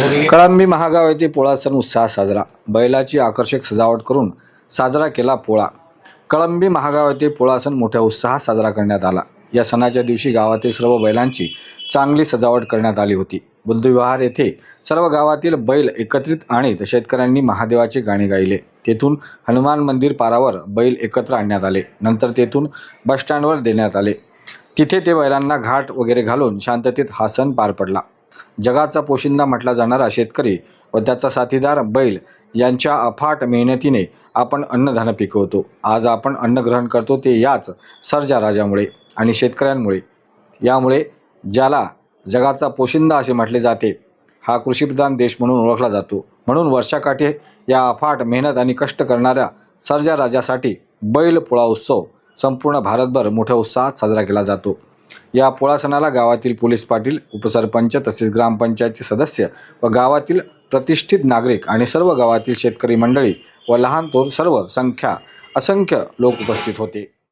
कळंबी महागाव येथे पोळा सण उत्साह साजरा. बैलाची आकर्षक सजावट करून साजरा केला पोळा. कळंबी महागाव येथे पोळा सण मोठ्या उत्साहात साजरा करण्यात आला. या सणाच्या दिवशी गावातील सर्व बैलांची चांगली सजावट करण्यात आली होती. बुद्धविहार येथे सर्व गावातील बैल एकत्रित आणीत शेतकऱ्यांनी महादेवाचे गाणे गायले. तेथून हनुमान मंदिर पारावर बैल एकत्र आणण्यात आले. नंतर तेथून बसस्टँडवर देण्यात आले. तिथे ते बैलांना घाट वगैरे घालून शांततेत हा सण पार पडला. जगाचा पोशिंदा म्हटला जाणारा शेतकरी व त्याचा साथीदार बैल यांच्या अफाट मेहनतीने आपण अन्नधान्य पिकवतो. आज आपण अन्न ग्रहण करतो ते याच सर्जा राजामुळे आणि शेतकऱ्यांमुळे. यामुळे ज्याला जगाचा पोशिंदा असे म्हटले जाते हा कृषीप्रधान देश म्हणून ओळखला जातो. म्हणून वर्षाकाठी या अफाट मेहनत आणि कष्ट करणाऱ्या सर्जा राजासाठी बैल पोळा उत्सव संपूर्ण भारतभर मोठ्या उत्साहात साजरा केला जातो. या पोळा सणाला गावातील पोलीस पाटील उपसरपंच तसेच ग्रामपंचायतचे सदस्य व गावातील प्रतिष्ठित नागरिक आणि सर्व गावातील शेतकरी मंडळी व लहान थोर सर्व संख्या असंख्य लोक उपस्थित होते.